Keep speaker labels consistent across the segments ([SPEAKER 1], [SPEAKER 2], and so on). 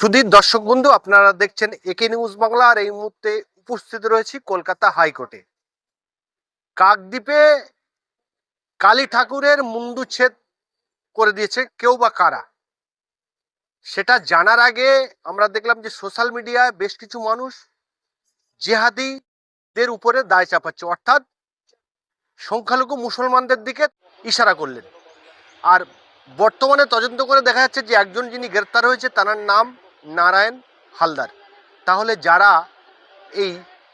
[SPEAKER 1] সুধীর দর্শক বন্ধু, আপনারা দেখছেন একে নিউজ বাংলা আর এই মুহূর্তে উপস্থিত রয়েছি কলকাতা হাইকোর্টে। কাকদ্বীপে কালী ঠাকুরের মুন্ডুচ্ছেদ করে দিয়েছে কেউ বা কারা? সেটা জানার আগে আমরা দেখলাম যে সোশ্যাল মিডিয়ায় বেশ কিছু মানুষ জেহাদিদের উপরে দায় চাপাচ্ছে। অর্থাৎ সংখ্যালঘু মুসলমানদের দিকে ইশারা করলেন। আর বর্তমানে তদন্ত করে দেখা যাচ্ছে যে একজন যিনি গ্রেপ্তার হয়েছে, তার নাম নারায়ণ হালদার। তাহলে যারা এই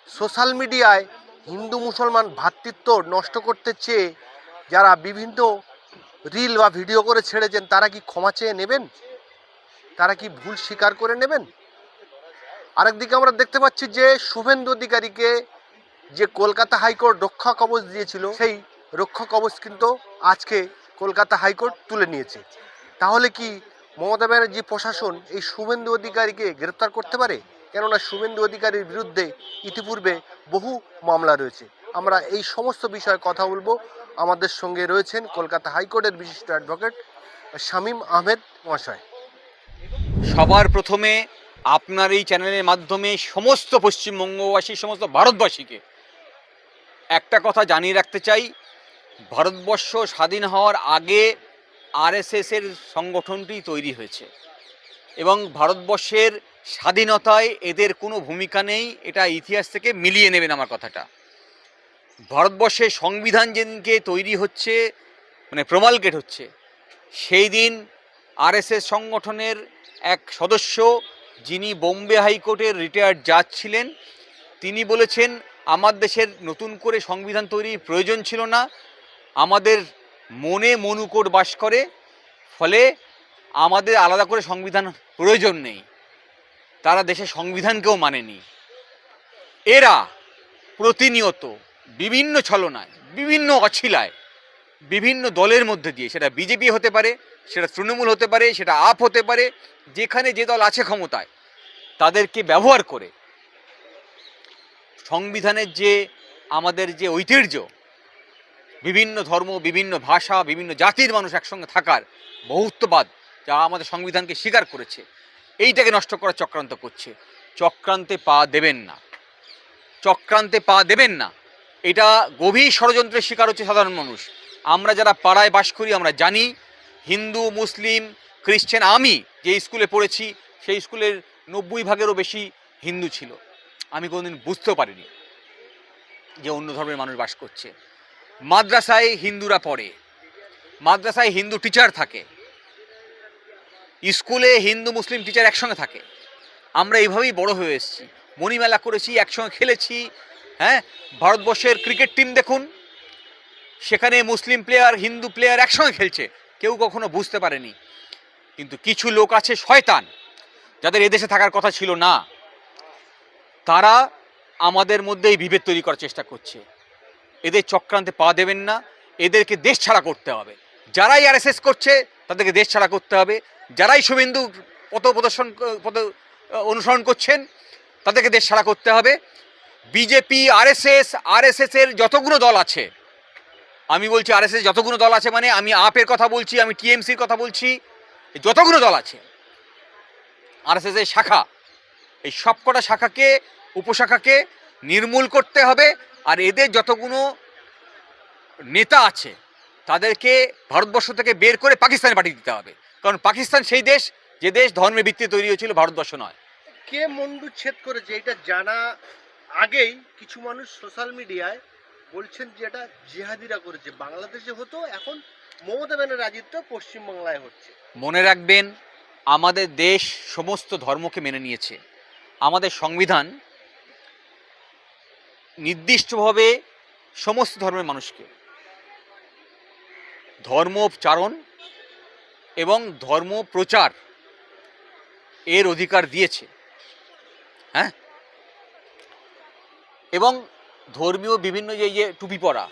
[SPEAKER 1] সোশ্যাল মিডিয়ায় হিন্দু মুসলমান ভ্রাতৃত্ব নষ্ট করতে চেয়ে যারা বিভিন্ন রিল বা ভিডিও করে ছেড়েছেন, তারা কি ক্ষমা চেয়ে নেবেন? তারা কি ভুল স্বীকার করে নেবেন? আরেকদিকে আমরা দেখতে পাচ্ছি যে শুভেন্দু অধিকারীকে যে কলকাতা হাইকোর্ট রক্ষা কবচ দিয়েছিল, সেই রক্ষা কবচ কিন্তু আজকে কলকাতা হাইকোর্ট তুলে নিয়েছে। তাহলে কি মমতা ব্যানার্জি প্রশাসন এই শুভেন্দু অধিকারীকে গ্রেপ্তার করতে পারে? কেননা শুভেন্দু অধিকারীর বিরুদ্ধে ইতিপূর্বে বহু মামলা রয়েছে। আমরা এই সমস্ত বিষয়ে কথা বলব। আমাদের সঙ্গে রয়েছেন কলকাতা হাইকোর্টের বিশিষ্ট অ্যাডভোকেট শামীম আহমেদ মহাশয়।
[SPEAKER 2] সবার প্রথমে আপনার এই চ্যানেলের মাধ্যমে সমস্ত পশ্চিমবঙ্গবাসী, সমস্ত ভারতবাসীকে একটা কথা জানিয়ে রাখতে চাই। ভারতবর্ষ স্বাধীন হওয়ার আগে আরএসএস এর সংগঠনটি তৈরি হয়েছে। এবং ভারতবর্ষের স্বাধীনতায় এদের কোনো ভূমিকা নেই, এটা ইতিহাস থেকে মিলিয়ে নেবেন আমার কথাটা। ভারতবর্ষের সংবিধান যেদিনকে তৈরি হচ্ছে মানে প্রমালগেট হচ্ছে, সেই দিন আরএসএস সংগঠনের এক সদস্য যিনি বোম্বে হাইকোর্টের রিটায়ার্ড জাজ ছিলেন, তিনি বলেছেন, আমার দেশের নতুন করে সংবিধান তৈরির প্রয়োজন ছিল না। আমাদের মনে মনুকোট বাস করে, ফলে আমাদের আলাদা করে সংবিধান প্রয়োজন নেই। তারা দেশের সংবিধানকেও মানেনি। এরা প্রতিনিয়ত বিভিন্ন ছলনায়, বিভিন্ন অছিলায়, বিভিন্ন দলের মধ্যে দিয়ে, সেটা বিজেপি হতে পারে, সেটা তৃণমূল হতে পারে, সেটা আপ হতে পারে, যেখানে যে দল আছে ক্ষমতায়, তাদেরকে ব্যবহার করে সংবিধানের যে আমাদের যে ঐতিহ্য বিভিন্ন ধর্ম, বিভিন্ন ভাষা, বিভিন্ন জাতির মানুষ একসঙ্গে থাকার বহুত্ববাদ যা আমাদের সংবিধানকে স্বীকার করেছে। এইটাকে নষ্ট করার চক্রান্ত করছে। চক্রান্তে পা দেবেন না। চক্রান্তে পা দেবেন না। এটা গভীর ষড়যন্ত্রের শিকার হচ্ছে সাধারণ মানুষ। আমরা যারা পাড়ায় বাস করি, আমরা জানি হিন্দু, মুসলিম খ্রিশ্চান আমি যে স্কুলে পড়েছি, সেই স্কুলের নব্বই ভাগেরও বেশি হিন্দু ছিল। আমি কোনোদিন বুঝতেও পারিনি যে অন্য ধর্মের মানুষ বাস করছে। মাদ্রাসায় হিন্দুরা পড়ে, মাদ্রাসায় হিন্দু টিচার থাকে, স্কুলে হিন্দু মুসলিম টিচার একসঙ্গে থাকে। আমরা এইভাবেই বড় হয়ে এসেছি, মণিমেলা করেছি, একসঙ্গে খেলেছি হ্যাঁ? ভারতবর্ষের ক্রিকেট টিম দেখুন, সেখানে মুসলিম প্লেয়ার হিন্দু প্লেয়ার একসঙ্গে খেলছে, কেউ কখনো বুঝতে পারেনি। কিন্তু কিছু লোক আছে শয়তান, যাদের এদেশে থাকার কথা ছিল না, তারা আমাদের মধ্যে এই বিভেদ তৈরি করার চেষ্টা করছে। এদের চক্রান্তে পা দেবেন না, এদেরকে দেশ ছাড়া করতে হবে। যারাই আরএসএস করছে, তাদেরকে দেশ ছাড়া করতে হবে। যারাই শুভেন্দু পথ প্রদর্শন পথ অনুসরণ করছেন, তাদেরকে দেশ ছাড়া করতে হবে। বিজেপি, আরএসএস আরএসএস এর যতগুলো দল আছে, আমি বলছি আরএসএস যতগুলো দল আছে মানে আমি আপের কথা বলছি, আমি টিএমসির কথা বলছি যতগুলো দল আছে, আরএসএস এর শাখা, এই সবকটা শাখাকে, উপশাখাকে নির্মূল করতে হবে। আর এদের যতগুলো নেতা আছে তাদেরকে ভারতবর্ষ থেকে বের করে পাকিস্তানে পাঠিয়ে দিতে হবে। কারণ পাকিস্তান সেই দেশ যে দেশ ধর্মের ভিত্তিতে তৈরি হয়েছিল ভারতবর্ষ নয়।
[SPEAKER 1] কে মুন্ডুচ্ছেদ করেছে এটা জানা আগেই কিছু মানুষ সোশ্যাল মিডিয়ায় বলছেন যে এটা জিহাদিরা করেছে। বাংলাদেশে হতো এখন মমতা রাজিত্ব পশ্চিমবাংলায় হচ্ছে।
[SPEAKER 2] মনে রাখবেন আমাদের দেশ সমস্ত ধর্মকে মেনে নিয়েছে। আমাদের সংবিধান নির্দিষ্টভাবে সমস্ত ধর্মের মানুষকে। ধর্মোপচারণ এবং ধর্ম প্রচার এর অধিকার দিয়েছে। হ্যাঁ? এবং ধর্মীয় বিভিন্ন যে যে টুপি পরা,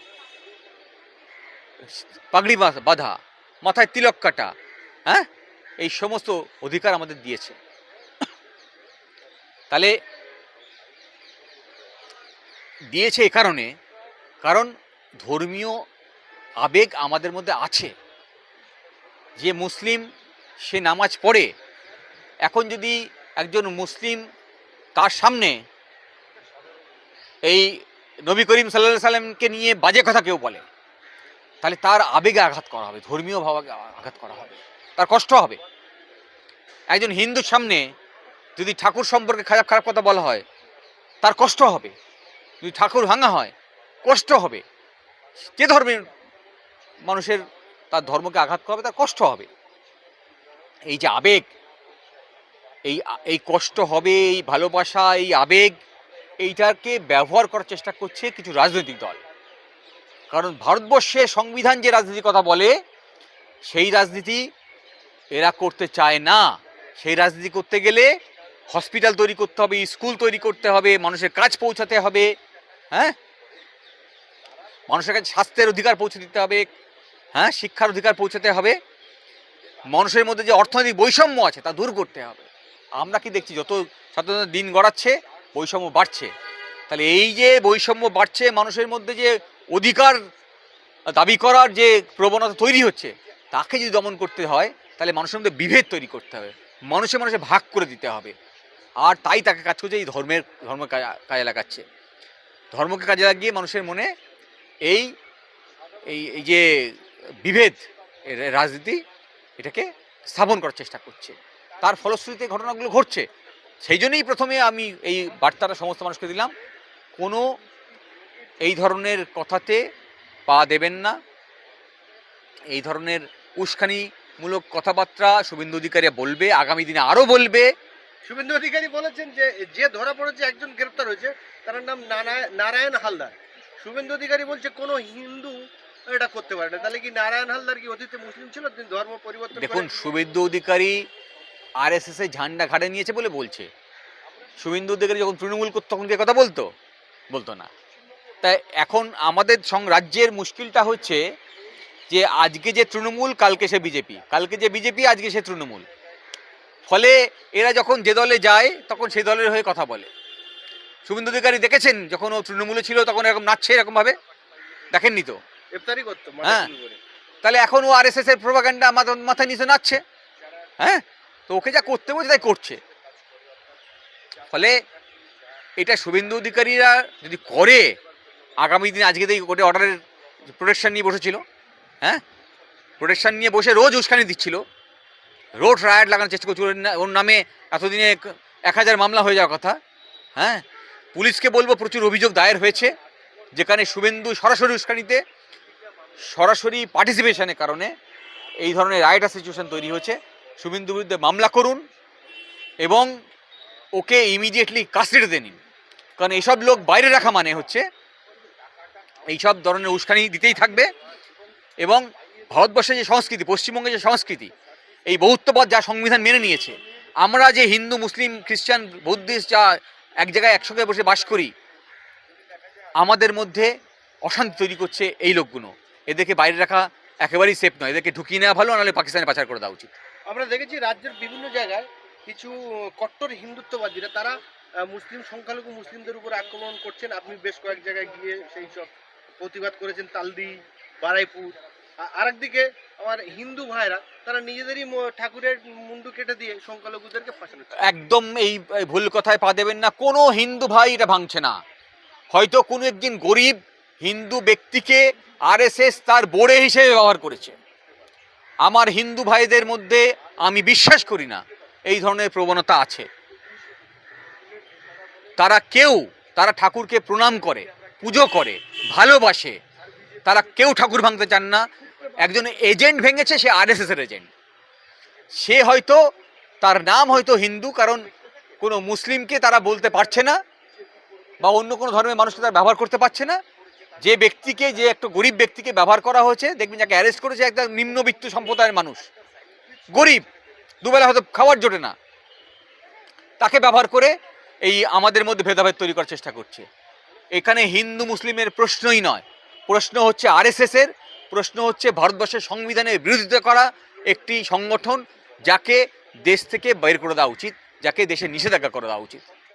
[SPEAKER 2] পাগড়ি বাঁধা, মাথায় তিলক কাটা হ্যাঁ? এই সমস্ত অধিকার আমাদের দিয়েছে। তাহলে দিয়েছে এ কারণে, কারণ ধর্মীয় আবেগ আমাদের মধ্যে আছে। যে মুসলিম, সে নামাজ পড়ে। এখন যদি একজন মুসলিম তার সামনে এই নবী করিম সাল্লাহ সাল্লামকে নিয়ে বাজে কথা কেউ বলে, তাহলে তার আবেগে আঘাত করা হবে, ধর্মীয় ভাবে আঘাত করা হবে, তার কষ্ট হবে। একজন হিন্দুর সামনে যদি ঠাকুর সম্পর্কে খারাপ খারাপ কথা বলা হয়, তার কষ্ট হবে। যদি ঠাকুর ভাঙা হয়, কষ্ট হবে। যে ধর্মের মানুষের তার ধর্মকে আঘাত করবে, তার কষ্ট হবে। এই যে আবেগ, এই এই কষ্ট হবে, এই ভালোবাসা, এই আবেগ, এইটাকে ব্যবহার করার চেষ্টা করছে কিছু রাজনৈতিক দল। কারণ ভারতবর্ষে সংবিধান যে রাজনীতির কথা বলে, সেই রাজনীতি এরা করতে চায় না। সেই রাজনীতি করতে গেলে হসপিটাল তৈরি করতে হবে, স্কুল তৈরি করতে হবে, মানুষের কাজ পৌঁছাতে হবে হ্যাঁ? মানুষের কাছে স্বাস্থ্যের অধিকার পৌঁছে দিতে হবে হ্যাঁ? শিক্ষার অধিকার পৌঁছাতে হবে। মানুষের মধ্যে যে অর্থনৈতিক বৈষম্য আছে তা দূর করতে হবে। আমরা কি দেখছি, যত ছাত্রদের দিন গড়াচ্ছে, বৈষম্য বাড়ছে। তাহলে এই যে বৈষম্য বাড়ছে, মানুষের মধ্যে যে অধিকার দাবি করার যে প্রবণতা তৈরি হচ্ছে, তাকে যদি দমন করতে হয়, তাহলে মানুষের মধ্যে বিভেদ তৈরি করতে হবে। মানুষে মানুষে ভাগ করে দিতে হবে। আর তাই তাকে কাজ করছে, এই ধর্মের ধর্ম কাজে- লাগাচ্ছে। ধর্মকে কাজে লাগিয়ে মানুষের মনে এই এই যে বিভেদ রাজনীতি, এটাকে স্থাপন করার চেষ্টা করছে। তার ফলশ্রুতিতে ঘটনাগুলো ঘটছে। সেই জন্যই প্রথমে আমি এই বার্তাটা সমস্ত মানুষকে দিলাম, কোনো এই ধরনের কথাতে পা দেবেন না। এই ধরনের উস্কানিমূলক কথাবার্তা শুভেন্দু অধিকারী বলবে, আগামী দিনে আরও বলবে
[SPEAKER 1] শুভেন্দু অধিকারী বলেছেন যে যে ধরা পড়েছে একজন গ্রেপ্তার হয়েছে, তার নাম নারায়- নারায়ণ হালদার। শুভেন্দু অধিকারী বলছে, কোনো হিন্দু এটা করতে পারে না। তাহলে কি নারায়ণ হালদার কি অতীতে মুসলিম ছিল? তিনি ধর্ম পরিবর্তন
[SPEAKER 2] দেখুন, Suvendu Adhikari R S S এর ঝান্ডা ঘাড়ে নিয়েছে বলে বলছে। শুভেন্দু অধিকারী যখন তৃণমূল করতো, তখন কে কথা বলতো? বলতো না। তাই এখন আমাদের রাজ্যের মুশকিলটা হচ্ছে যে, আজকে যে তৃণমূল, কালকে সে বিজেপি। কালকে যে বিজেপি, আজকে সে তৃণমূল। ফলে এরা যখন যে দলে যায় তখন সেই দলের হয়ে কথা বলে। শুভেন্দু অধিকারী দেখেছেন যখন ও তৃণমূলে ছিল তখন এরকম নাচছে এরকমভাবে? দেখেননি তো?
[SPEAKER 1] গ্রেপ্তারি করতো
[SPEAKER 2] হ্যাঁ। তাহলে এখন ও আর এস এস এর প্রোপাগান্ডা আমাদের মাথায় নিচে নাচছে। হ্যাঁ? তো ওকে যা করতে বলছে তাই করছে। ফলে এটা শুভেন্দু অধিকারীরা যদি করে আগামী দিন আজকে থেকে কোর্টে অর্ডারের প্রোটেকশান নিয়ে বসেছিল। হ্যাঁ? প্রোটেকশান নিয়ে বসে রোজ উস্কানি দিচ্ছিল। রোড রায়ট লাগানোর চেষ্টা করছিল ওর নামে এতদিনে এক- হাজার মামলা হয়ে যাওয়ার কথা হ্যাঁ? পুলিশকে বলব, প্রচুর অভিযোগ দায়ের হয়েছে, যেখানে শুভেন্দু সরাসরি উস্কানিতে, সরাসরি পার্টিসিপেশনের কারণে এই ধরনের রাইটার সিচুয়েশন তৈরি হয়েছে। শুভেন্দুর বিরুদ্ধে মামলা করুন এবং ওকে ইমিডিয়েটলি কাস্টডিতে নিন। কারণ এইসব লোক বাইরে রাখা মানে হচ্ছে, এইসব ধরনের উস্কানি দিতেই থাকবে এবং ভারতবর্ষের যে সংস্কৃতি, পশ্চিমবঙ্গের যে সংস্কৃতি এই বহুত্ববাদ যা সংবিধান মেনে নিয়েছে। আমরা যে হিন্দু, মুসলিম, খ্রিস্টান, বৌদ্ধিস্ট যা এক জায়গায় একসঙ্গে বসে বাস করি, আমাদের মধ্যে অশান্তি তৈরি করছে এই লোকগুলো। এদেরকে বাইরে রাখা একেবারেই সেফ নয়। এদেরকে ঢুকিয়ে নেওয়া ভালো, নাহলে পাকিস্তানে পাচার করে দেওয়া উচিত।
[SPEAKER 1] আমরা দেখেছি রাজ্যের বিভিন্ন জায়গায় কিছু কট্টর হিন্দুত্ববাদীরা, তারা মুসলিম, সংখ্যালঘু মুসলিমদের উপর আক্রমণ করছেন। আপনি বেশ কয়েক জায়গায় গিয়ে সেই সব প্রতিবাদ করেছেন। তালদি, বারাইপুর আরেকদিকে আমার হিন্দু ভাইরা, তারা নিজেদেরই ঠাকুরের মুন্ডু কেটে দিয়ে সংখ্যালঘুদেরকে ফাঁসানো
[SPEAKER 2] একদম এই ভুল কথায় পা দেবেন না, কোনো হিন্দু ভাই এটা ভাঙছে না। হয়তো কোনো একদিন গরিব হিন্দু ব্যক্তিকে আরএসএস তার বোড়ে হিসেবে ব্যবহার করেছে। আমার হিন্দু ভাইদের মধ্যে আমি বিশ্বাস করি না, এই ধরনের প্রবণতা আছে। তারা কেউ, তারা ঠাকুরকে প্রণাম করে, পুজো করে, ভালোবাসে তারা কেউ ঠাকুর ভাঙতে চান না। একজন এজেন্ট ভেঙেছে, সে আরএসএস এর এজেন্ট। সে হয়তো, তার নাম হয়তো হিন্দু, কারণ কোনো মুসলিমকে তারা বলতে পারছে না, বা অন্য কোনো ধর্মের মানুষকে তারা ব্যবহার করতে পারছে না। যে ব্যক্তিকে, যে একটা গরিব ব্যক্তিকে ব্যবহার করা হয়েছে, দেখবেন যাকে অ্যারেস্ট করেছে, একটা নিম্নবিত্ত সম্প্রদায়ের মানুষ। গরিব, দুবেলা হয়তো খাওয়ার জোটে না। তাকে ব্যবহার করে এই আমাদের মধ্যে ভেদাভেদ তৈরি করার চেষ্টা করছে। এখানে হিন্দু, মুসলিমের প্রশ্নই নয়। প্রশ্ন হচ্ছে আরএসএস এর প্রশ্ন হচ্ছে ভারতবর্ষের সংবিধানের বিরোধিতা করা একটি সংগঠন যাকে দেশ থেকে বের করে দেওয়া উচিত, যাকে দেশে নিষেধাজ্ঞা করে দেওয়া উচিত।